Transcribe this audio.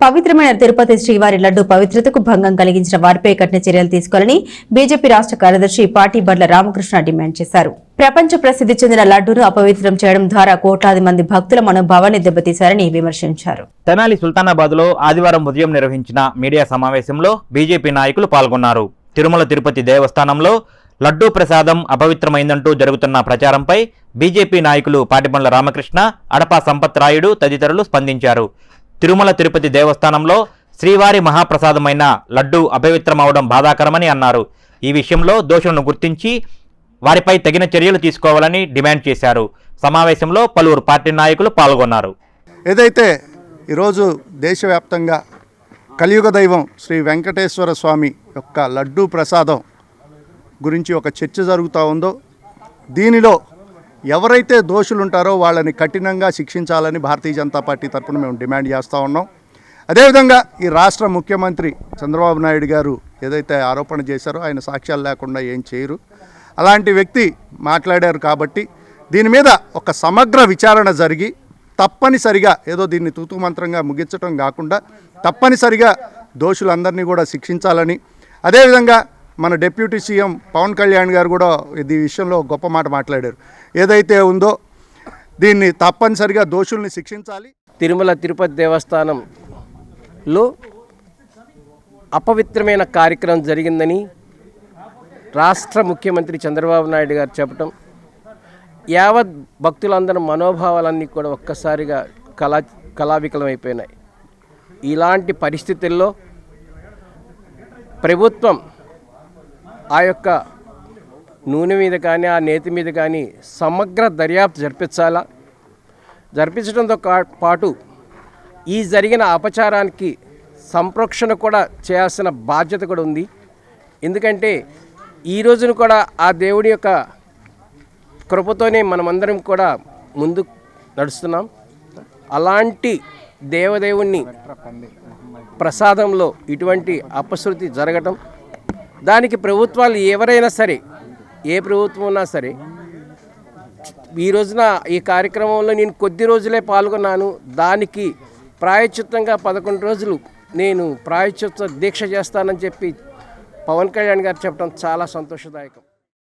పవిత్రమైన తిరుపతి శ్రీవారి లడ్డు పవిత్రతకు భంగం కలిగించిన వారిపై కఠిన చర్యలు తీసుకోవాలని బీజేపీ రాష్ట్ర కార్యదర్శి పార్టీ బండ్ల రామకృష్ణ డిమాండ్ చేశారు. ప్రపంచ ప్రసిద్ధి చెందిన లడ్డూను అపవిత్రం చేయడం ద్వారా కోట్లాది మంది భక్తుల మనోభావాన్ని దెబ్బతీశారని విమర్శించారు. తెనాలి సుల్తానాబాద్లో ఆదివారం ఉదయం నిర్వహించిన మీడియా సమావేశంలో బీజేపీ నాయకులు పాల్గొన్నారు. తిరుమల తిరుపతి దేవస్థానంలో లడ్డూ ప్రసాదం అపవిత్రమైందంటూ జరుగుతున్న ప్రచారంపై బీజేపీ నాయకులు పాటిబండ్ల రామకృష్ణ అడపా సంపత్ రాయుడు తదితరులు స్పందించారు. తిరుమల తిరుపతి దేవస్థానంలో శ్రీవారి మహాప్రసాదమైన లడ్డూ అపవిత్రమవడం బాధాకరమని అన్నారు. ఈ విషయంలో దోషులను గుర్తించి వారిపై తగిన చర్యలు తీసుకోవాలని డిమాండ్ చేశారు. సమావేశంలో పలువురు పార్టీ నాయకులు పాల్గొన్నారు. ఏదైతే ఈరోజు దేశవ్యాప్తంగా కలియుగ దైవం శ్రీ వెంకటేశ్వర స్వామి యొక్క లడ్డూ ప్రసాదం గురించి ఒక చర్చ జరుగుతూ ఉందో దీనిలో ఎవరైతే దోషులు ఉంటారో వాళ్ళని కఠినంగా శిక్షించాలని భారతీయ జనతా పార్టీ తరఫున మేము డిమాండ్ చేస్తూ ఉన్నాం. అదేవిధంగా ఈ రాష్ట్ర ముఖ్యమంత్రి చంద్రబాబు నాయుడు గారు ఏదైతే ఆరోపణ చేశారో ఆయన సాక్ష్యాలు లేకుండా ఏం చేయరు. అలాంటి వ్యక్తి మాట్లాడారు కాబట్టి దీని మీద ఒక సమగ్ర విచారణ జరిగి తప్పనిసరిగా ఏదో దీన్ని తూతు మంత్రంగా ముగించడం కాకుండా తప్పనిసరిగా దోషులందరినీ కూడా శిక్షించాలని అదేవిధంగా మన డిప్యూటీ సీఎం పవన్ కళ్యాణ్ గారు కూడా ఈ విషయంలో గొప్ప మాట మాట్లాడారు. ఏదైతే ఉందో దీన్ని తప్పనిసరిగా దోషుల్ని శిక్షించాలి. తిరుమల తిరుపతి దేవస్థానంలో అపవిత్రమైన కార్యక్రమం జరిగిందని రాష్ట్ర ముఖ్యమంత్రి చంద్రబాబు నాయుడు గారు చెప్పటం యావత్ భక్తులందరి మనోభావాలన్నీ కూడా ఒక్కసారిగా కళా కళావికలమైపోయినాయి. ఇలాంటి పరిస్థితుల్లో ప్రభుత్వం ఆ యొక్క నూనె మీద కానీ ఆ నేతి మీద కానీ సమగ్ర దర్యాప్తు జరిపించాలా? జరిపించడంతో పాటు ఈ జరిగిన అపచారానికి సంప్రోక్షణ కూడా చేయాల్సిన బాధ్యత కూడా ఉంది. ఎందుకంటే ఈ రోజున కూడా ఆ దేవుడి యొక్క కృపతోనే మనమందరం కూడా ముందు నడుస్తున్నాం. అలాంటి దేవదేవుణ్ణి ప్రసాదంలో ఇటువంటి అపశృతి జరగటం దానికి ప్రభుత్వాలు ఎవరైనా సరే ఏ ప్రభుత్వం ఉన్నా సరే ఈ రోజున ఈ కార్యక్రమంలో నేను కొద్ది రోజులే పాల్గొన్నాను. దానికి ప్రాయశ్చిత్తంగా పదకొండు రోజులు నేను ప్రాయశ్చిత్త దీక్ష చేస్తానని చెప్పి పవన్ కళ్యాణ్ గారు చెప్పడం చాలా సంతోషదాయకం.